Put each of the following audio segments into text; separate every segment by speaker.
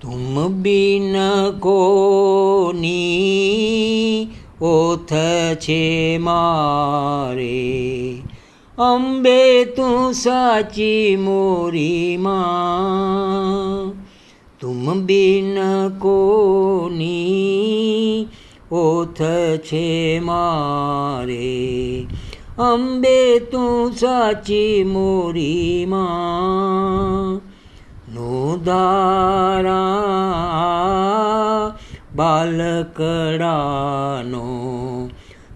Speaker 1: તુમ બિન કોની ઓથ છે મારે અંબે તું સાચી મોરી માં તુમ બિન કોની ઓથ છે મારે અંબે તું સાચી મોરી નોધારા બાલકડાનો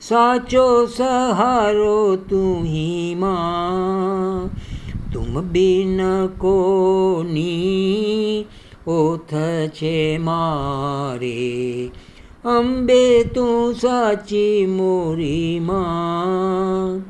Speaker 1: સાચો સહારો તું માં તુમ બિન કોની ઓથ છે મારે અંબે તું સાચી મોરી માં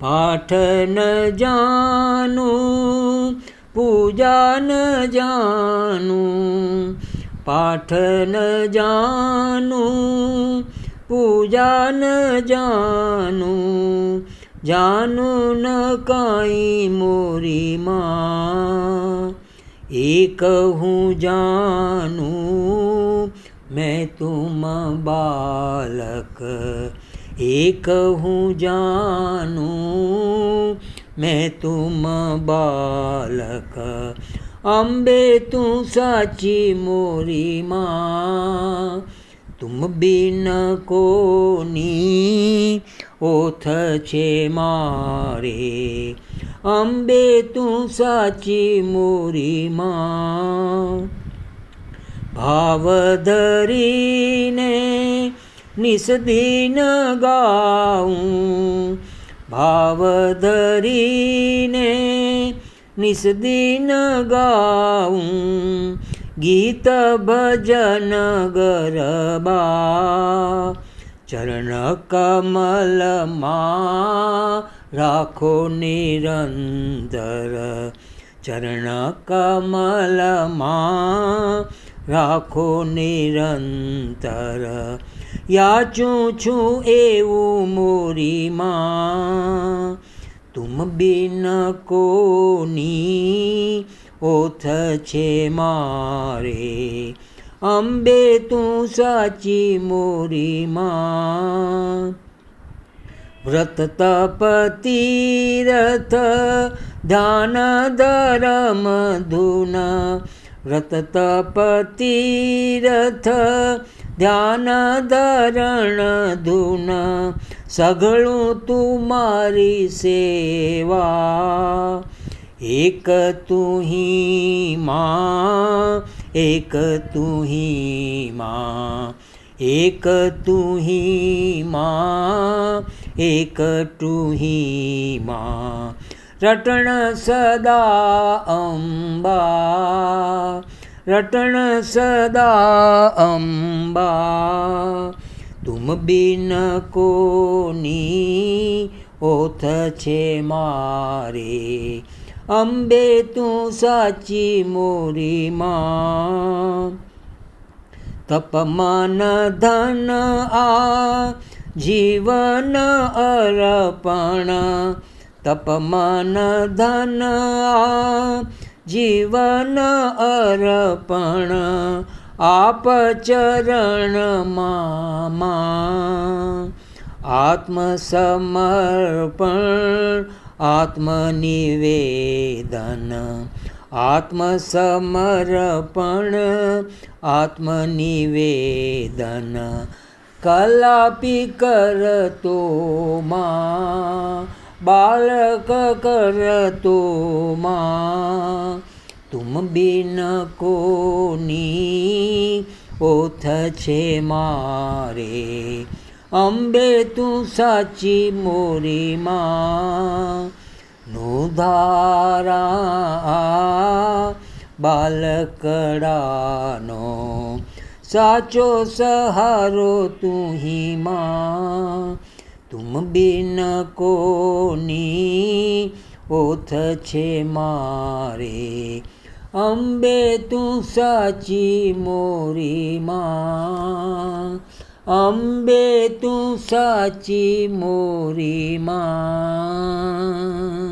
Speaker 1: પાઠ ન જાનું પૂજા ન જાનું, પાઠ ન જાનું, પૂજા ન જાનું જાનું ન કાંઈ મોરી માં. એક હું જાનું, મેં તુમ બાલક. એક હું જાનું મેં તુમ બાલક, અંબે તું સાચી મોરી માં. તુમ બિન કોની ઓથ છે મારે, અંબે તું સાચી મોરી માં. ભાવ ધરીને નિસદીન ગાઉં ભાવ ધરીને નિસદીન ગાઉં ગીત ભજન ગરબા. ચરણ કમલમાં રાખો નિરંતર. ચરણ કમલમાં રાખો નિરંતર. યાચું છું એવું મોરી માં તુમ બિન કોની ઓથ છે મારે? અંબે તું સાચી મોરી માં વ્રત તપ તીરથ ધ્યાન ધરમ, ધૂન. વ્રત તપ તીરથ ધ્યાન ધરણ ધૂન સઘળું તું મારી સેવા એક તુહી માં એક તુહી માં એક તુહી માં એક ટુહી માં રટણ સદા અંબા, રટણ સદા અંબા, તુમ બિન કોની ઓથ છે મારે? અંબે તું સાચી મોરી માં. તપમાન ધન આ, જીવન અર્પણ તપમાન ધન જીવન અર્પણ આપ ચરણમાં આત્મસમર્પણ આત્મનિવેદન આત્મસમર્પણ આત્મનિવેદન. કલાપી કરતો માં બાલક કરતો માં, તુમ બિન કોની ઓથ છે મારે? અંબે તું સાચી મોરી માં ધારા બાલકડાનો સાચો સહારો તું માં. તુમ બિન કોની ઓથ છે મારે? અંબે તું સાચી મોરી માં. અંબે તું સાચી મોરી માં.